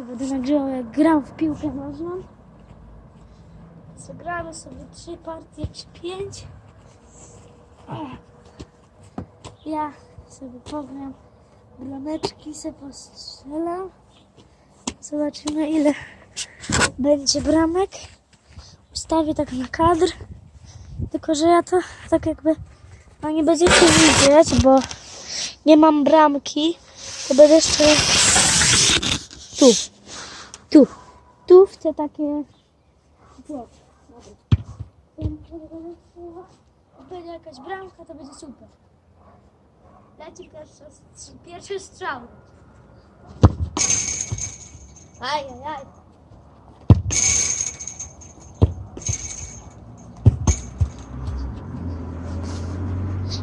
Tylko będę nagrywał jak gram w piłkę nożną. Zagramy sobie trzy partie czy pięć. Ja sobie pogram brameczki, sobie postrzelam. Zobaczymy ile będzie bramek. Ustawię tak na kadr. Tylko, że ja to tak jakby no nie będziecie widzieć, bo nie mam bramki. To będę jeszcze tu. Tu. Tu chcę takie będzie jakaś bramka, to będzie super. Leci pierwszy, pierwszy strzał. Aj, aj, aj.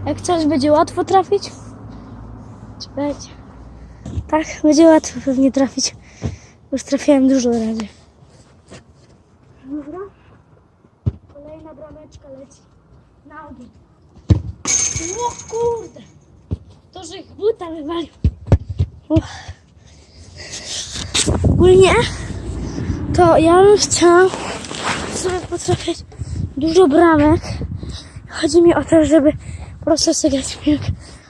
Jak coś będzie łatwo trafić? Czekajcie. Tak, będzie łatwo pewnie trafić. Już trafiałem dużo razy. Dobra. Kolejna brameczka leci. Na ogień. O kurde! To, że ich buta wywalił. Uff. Ogólnie to ja bym chciał sobie potrafić dużo bramek. Chodzi mi o to, żeby po prostu sobie grać w piłkę.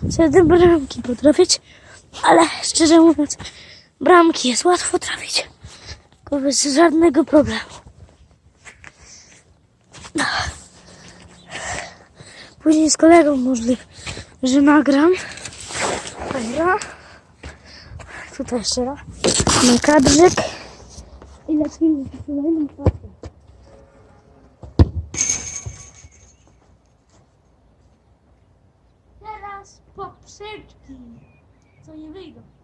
Sobie te bramki potrafić. Ale szczerze mówiąc, bramki jest łatwo trafić. Tylko bez żadnego problemu. Później z kolegą możliwe, że nagram. Tutaj jeszcze raz. Na kadrzyk. I lecimy partią. Teraz poprzeczki. Co nie wyjdą.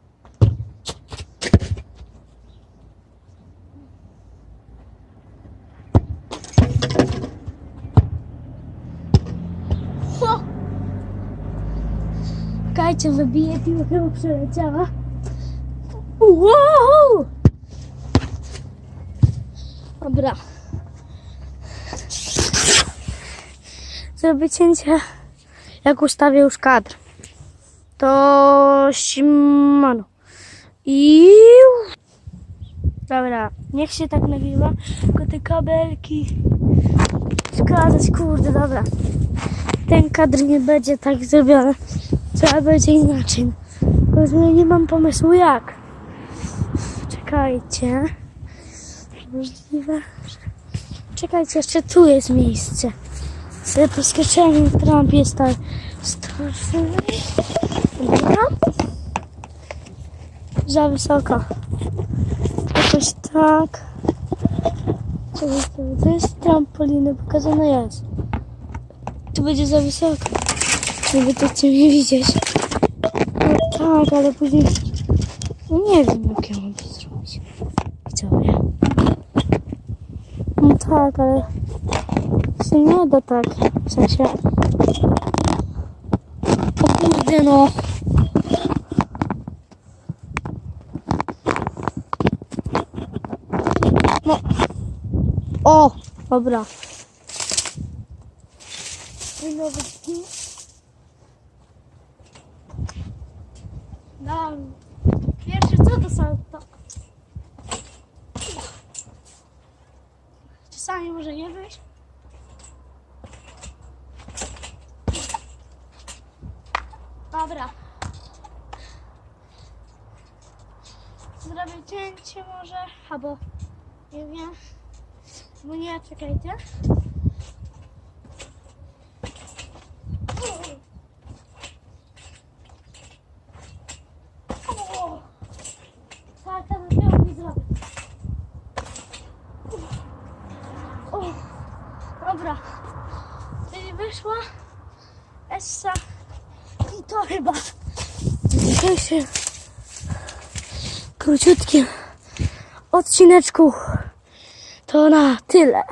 Czekajcie, wybiję piłkę, przeleciała. Wow! Dobra. Zrobię cięcie, jak ustawię już kadr. To Simano. I... Dobra, niech się tak nagrywa. Tylko te kabelki składać, kurde, dobra. Ten kadr nie będzie tak zrobiony. Trzeba będzie inaczej. Że nie mam pomysłu jak. Czekajcie. Możliwe. Czekajcie, jeszcze tu jest miejsce. Sobie poskoczyłem, Trump jest tak. Dobra. Za wysoko. Jakoś tak. To jest trampolina, pokazane jest. Tu będzie za wysoko. Nie będziecie mnie widzieć. No tak, ale później... No nie wiem, jak ja mam to zrobić. Widzowie. No tak, ale... się nie da tak. W sensie... O kurde no. No. O! Dobra. Dzień dobry. Dam. Pierwsze, co to są? To... Czasami może nie wyjść. Dobra. Zrobię cięcie może, albo nie wiem. Bo nie, czekajcie. O! Tak, tam tył mi zrobię. O! Dobra. Czyli wyszła Essa i to chyba dzisiejszym króciutkim odcineczku to na tyle.